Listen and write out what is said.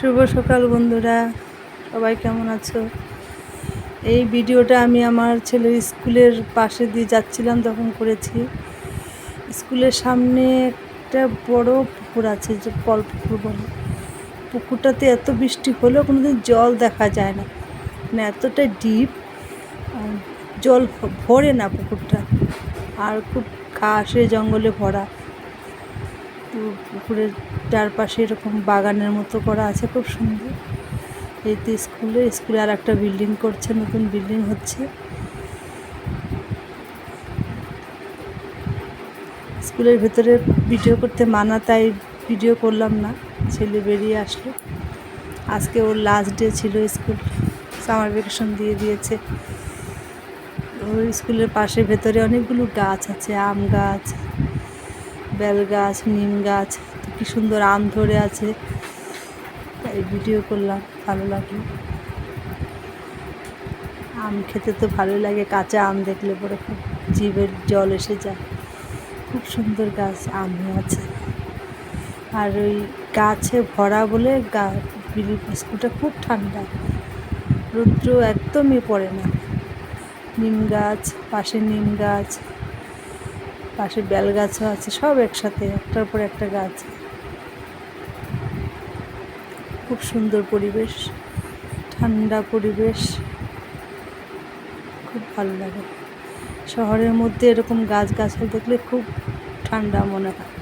শুভ সকাল বন্ধুরা। সবাই কেমন আছো? এই ভিডিওটা আমি আমার ছেলের স্কুলের পাশে দিয়ে যাচ্ছিলাম, তখন করেছি। স্কুলের সামনে একটা বড় পুকুর আছে, যে কল পুকুর বলে। পুকুরটাতে এত বৃষ্টি হলেও কোনোদিন জল দেখা যায় না। মানে এতটা ডিপ জল ভরে না পুকুরটা। আর খুব ঘাসে, জঙ্গলে ভরা। পুকুরের চারপাশে এরকম বাগানের মতো করা আছে, খুব সুন্দর। এই তো স্কুলে স্কুলে আর একটা বিল্ডিং করছে, নতুন বিল্ডিং হচ্ছে। স্কুলের ভেতরে ভিডিও করতে মানা, তাই ভিডিও করলাম না, ছেলে বেরিয়ে আসলো। আজকে ওর লাস্ট ডে ছিল স্কুল সামার ভ্যাকেশন দিয়ে দিয়েছে। ওর স্কুলের পাশে ভেতরে অনেকগুলো গাছ আছে, আম গাছ বেল গাছ, নিম গাছ, কি সুন্দর আম ধরে আছে। তাই ভিডিও করলাম, ভালো লাগল। আম খেতে তো ভালোই লাগে, কাঁচা আম দেখলে পরে খুব জিভের জল এসে যায়। খুব সুন্দর গাছ, আম আছে। আর ওই গাছে ভরা বলে গা বিলি স্কুলটা খুব ঠান্ডা। রৌদ্র একদমই পড়ে না। নিম গাছ, পাশে নিম গাছ পাশে বেল গাছও আছে, সব একসাথে, একটার পর একটা গাছ। খুব সুন্দর পরিবেশ, ঠান্ডা পরিবেশ। খুব ভালো লাগে। শহরের মধ্যে এরকম গাছ গাছালি দেখলে খুব ঠান্ডা মনে হয়।